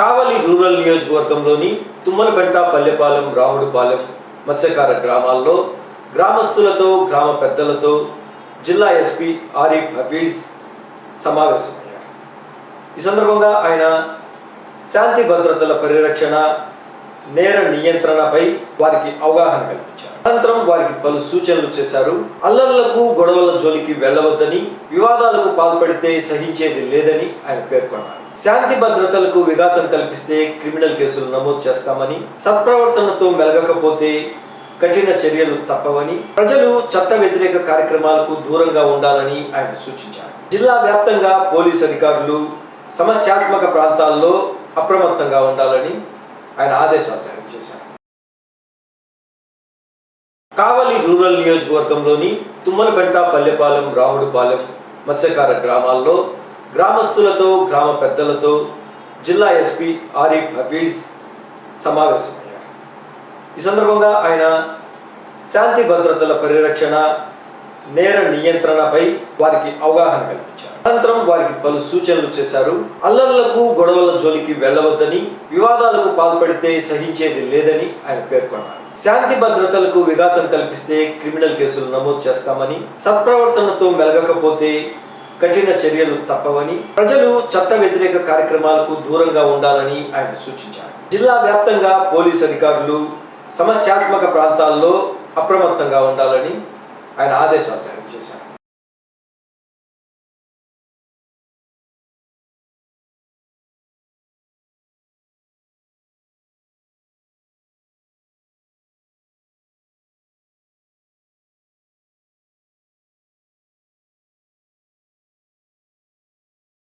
కావలి rural నియోజకవర్గంలోని తుమ్మలబెంట పల్లెపాలెం రాముడిపాలెం మత్స్యకార గ్రామాల్లో గ్రామస్తులతో గ్రామ పెద్దలతో జిల్లా ఎస్పీ ఆరిఫ్ హఫీజ్ సమావేశమయ్యారు. ఈ సందర్భంగా ఆయన శాంతి భద్రతల పరిరక్షణ నేర నియంత్రణపై వారికి అవగాహన కల్పించారు. అనంతరం వారికి పలు సూచనలు చేశారు. అల్లర్లకు గొడవల జోలికి వెళ్ళవద్దని వివాదాలకు పాల్పడితే సహించేది లేదని ఆయన పేర్కొన్నారు. శాంతి భద్రతలకు విఘాతం కల్పిస్తే క్రిమినల్ కేసులు నమోదు చేస్తామని సత్ప్రవర్తనతో మెలగకపోతే కఠిన చర్యలు తప్పవని ప్రజలు చట్ట వ్యతిరేక కార్యక్రమాలకు దూరంగా ఉండాలని ఆయన సూచించారు. జిల్లా వ్యాప్తంగా పోలీస్ అధికారులు సమస్యాత్మక ప్రాంతాల్లో అప్రమత్తంగా ఉండాలని ఆయన ఆదేశాలు జారీ చేశారు. కావలి రూరల్ నియోజకవర్గంలోని తుమ్మలబెంట పల్లెపాలెం రాముడుపాలెం మత్స్యకార గ్రామాల్లో గ్రామస్తులతో గ్రామ పెద్దలతో జిల్లా ఎస్పీ ఆరిఫ్ హఫీజ్ సమావేశమయ్యారు. ఈ సందర్భంగా ఆయన శాంతి భద్రతల పరిరక్షణ నేర నియంత్రణపై వారికి అవగాహన కల్పించారు. అనంతరం వారికి పలు సూచనలు చేశారు. అల్లర్లకు గొడవల జోలికి వెళ్ళవద్దని వివాదాలకు పాల్పడితే సహించేది లేదని ఆయన పేర్కొన్నారు. శాంతి భద్రతలకు విఘాతం కల్పిస్తే క్రిమినల్ కేసులు నమోదు చేస్తామని సత్ప్రవర్తనతో మెలగకపోతే కఠిన చర్యలు తప్పవని ప్రజలు చట్ట వ్యతిరేక కార్యక్రమాలకు దూరంగా ఉండాలని ఆయన సూచించారు. జిల్లా వ్యాప్తంగా పోలీస్ అధికారులు సమస్యాత్మక ప్రాంతాల్లో అప్రమత్తంగా ఉండాలని ఆయన ఆదేశాలు జారీ చేశారు.